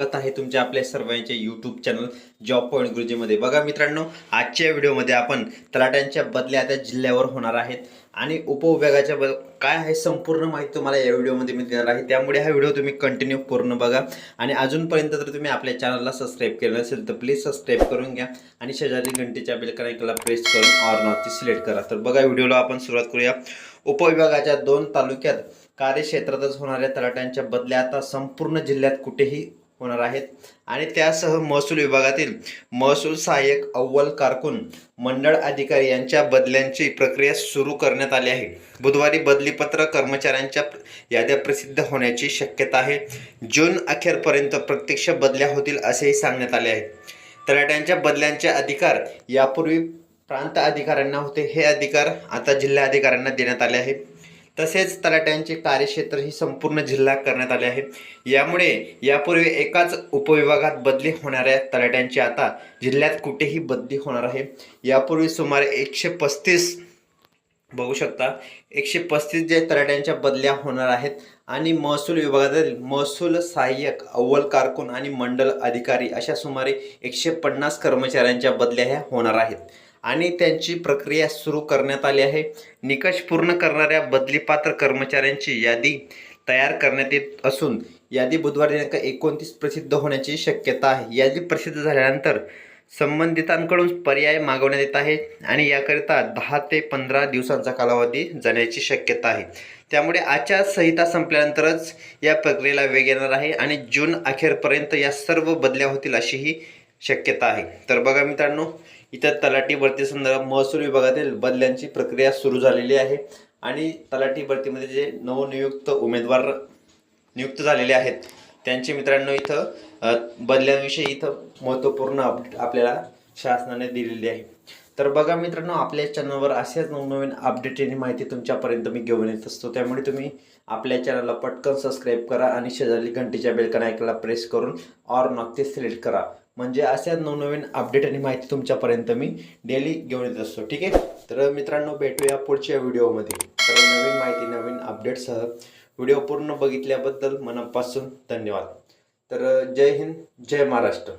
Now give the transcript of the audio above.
स्वागत आहे तुमच्या आपल्या सर्वांचे यूट्यूब चॅनल जॉब पॉईंट गुरुजीमध्ये बघा मित्रांनो आजच्या व्हिडिओमध्ये आपण तलाट्यांच्या बदल्या त्या जिल्ह्यावर होणार आहेत आणि उपविभागाच्या बद काय आहे संपूर्ण माहिती तुम्हाला या व्हिडिओमध्ये मी देणार आहे. त्यामुळे हा व्हिडिओ तुम्ही कंटिन्यू पूर्ण बघा. आणि अजूनपर्यंत जर तुम्ही आपल्या चॅनलला सबस्क्राईब केलं नसेल तर प्लीज सबस्क्राईब करून घ्या आणि शेजारी घंटेच्या बेलकनाईकला प्रेस करून ऑर नॉटची सिलेक्ट करा. तर बघा व्हिडिओला आपण सुरुवात करूया. उपविभागाच्या दोन तालुक्यात कार्यक्षेत्रातच होणाऱ्या तलाट्यांच्या बदल्या आता संपूर्ण जिल्ह्यात कुठेही होणार आहेत. आणि त्यासह महसूल विभागातील महसूल सहाय्यक अव्वल कारकून मंडळ अधिकारी यांच्या बदल्यांची प्रक्रिया सुरू करण्यात आली आहे. बुधवारी बदलीपत्र कर्मचाऱ्यांच्या याद्या प्रसिद्ध होण्याची शक्यता आहे. जून अखेरपर्यंत प्रत्यक्ष बदल्या होतील असेही सांगण्यात आले आहे. तलाट्यांच्या बदल्यांचे अधिकार यापूर्वी प्रांत अधिकाऱ्यांना होते. हे अधिकार आता जिल्हा अधिकाऱ्यांना देण्यात आले आहे तसेच तलाट्यांचे कार्यक्षेत्र ही संपूर्ण जिल्हा करण्यात आले आहे. यामुळे यापूर्वी एकाच उपविभागात बदली होणाऱ्या तलाट्यांची आता जिल्ह्यात कुठेही बदली होणार आहे. यापूर्वी सुमारे एकशे पस्तीस बघू शकता एकशे पस्तीस जे तलाट्यांच्या बदल्या होणार आहेत आणि महसूल विभागातील महसूल सहाय्यक अव्वल कारकून आणि मंडल अधिकारी अशा सुमारे एकशे पन्नास कर्मचाऱ्यांच्या बदल्या ह्या होणार आहेत. आणि त्यांची प्रक्रिया सुरू करण्यात आली आहे. निकष पूर्ण करणाऱ्या बदलीपात्र कर्मचाऱ्यांची यादी तयार करण्यात येत असून यादी बुधवारी दिनांक एकोणतीस प्रसिद्ध होण्याची शक्यता आहे. यादी प्रसिद्ध झाल्यानंतर संबंधितांकडून पर्याय मागवण्यात येत आहे आणि याकरिता दहा ते पंधरा दिवसांचा कालावधी जाण्याची शक्यता आहे. त्यामुळे आचारसंहिता संपल्यानंतरच या प्रक्रियेला वेग येणार आहे आणि जून अखेरपर्यंत या सर्व बदल्या होतील अशीही शक्यता आहे. तर बघा मित्रांनो इथं तलाठी भरती संदर्भात महसूल विभागातील बदल्यांची प्रक्रिया सुरू झालेली आहे आणि तलाठी भरतीमध्ये जे नवनियुक्त उमेदवार नियुक्त झालेले आहेत त्यांचे मित्रांनो इथं बदल्यांविषयी इथं महत्त्वपूर्ण अपडेट आपल्याला शासनाने दिलेली आहे. तर बघा मित्रांनो आपल्या चॅनलवर असेच नवनवीन अपडेट आणि माहिती तुमच्यापर्यंत मी घेऊन येत असतो. त्यामुळे तुम्ही आपल्या चॅनलला पटकन सबस्क्राईब करा आणि शेजारी घंटीच्या बेलकन ऐकायला प्रेस करून ऑर नक्की ते सिलेक्ट करा. म्हणजे अशा नवनवीन अपडेट आणि माहिती तुमच्यापर्यंत मी डेली घेऊन येत असतो. ठीक आहे? तर मित्रांनो भेटूया पुढच्या व्हिडिओमध्ये तर नवीन माहिती नवीन अपडेटसह व्हिडिओ पूर्ण बघितल्याबद्दल मनापासून धन्यवाद. तर जय हिंद जय महाराष्ट्र.